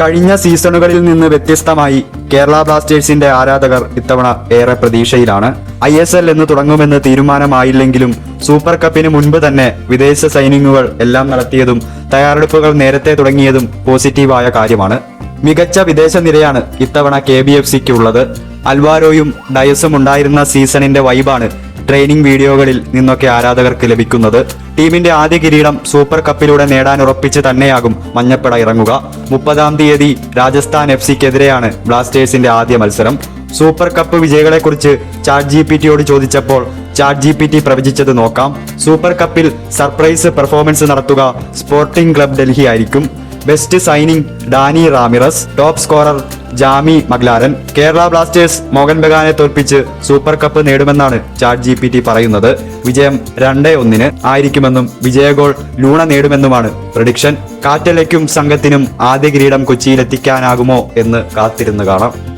കഴിഞ്ഞ സീസണുകളിൽ നിന്ന് വ്യത്യസ്തമായി കേരള ബ്ലാസ്റ്റേഴ്സിന്റെ ആരാധകർ ഇത്തവണ ഏറെ പ്രതീക്ഷയിലാണ്. ഐ എസ് എൽ എന്ന് തുടങ്ങുമെന്ന് തീരുമാനമായില്ലെങ്കിലും സൂപ്പർ കപ്പിന് മുൻപ് തന്നെ വിദേശ സൈനിങ്ങുകൾ എല്ലാം നടത്തിയതും തയ്യാറെടുപ്പുകൾ നേരത്തെ തുടങ്ങിയതും പോസിറ്റീവായ കാര്യമാണ്. മികച്ച വിദേശ നിരയാണ് ഇത്തവണ കെ ബി എഫ് സിക്ക് ഉള്ളത്. അൽവാരോയും ഡയസും ഉണ്ടായിരുന്ന സീസണിന്റെ വൈബാണ് ട്രെയിനിങ് വീഡിയോകളിൽ നിന്നൊക്കെ ആരാധകർക്ക് ലഭിക്കുന്നത് ടീമിന്റെ ആദ്യ കിരീടം സൂപ്പർ കപ്പിലൂടെ നേടാൻ ഉറപ്പിച്ച് തന്നെയാകും മഞ്ഞപ്പട ഇറങ്ങുക. മുപ്പതാം തീയതി രാജസ്ഥാൻ എഫ് സിക്കെതിരെയാണ് ബ്ലാസ്റ്റേഴ്സിന്റെ ആദ്യ മത്സരം. സൂപ്പർ കപ്പ് വിജയികളെക്കുറിച്ച് ചാറ്റ് ജി പി ടിയോട് ചോദിച്ചപ്പോൾ ചാറ്റ് ജി പി ടി പ്രവചിച്ചത് നോക്കാം. സൂപ്പർ കപ്പിൽ സർപ്രൈസ് പെർഫോമൻസ് നടത്തുക സ്പോർട്ടിംഗ് ക്ലബ് ഡൽഹി ആയിരിക്കും. Best signing Danny Ramirez top scorer Jamie Maclaren. Kerala Blasters Mohun ബഗാനെ തോൽപ്പിച്ച് സൂപ്പർ കപ്പ് നേടുമെന്നാണ് ചാറ്റ് ജി പി ടി പറയുന്നത്. വിജയം രണ്ടേ ഒന്നിന് ആയിരിക്കുമെന്നും വിജയഗോൾ ലൂണ നേടുമെന്നുമാണ് പ്രഡിക്ഷൻ കാറ്റലയ്ക്കും സംഘത്തിനും ആദ്യ കിരീടം കൊച്ചിയിലെത്തിക്കാനാകുമോ എന്ന് കാത്തിരുന്ന് കാണാം.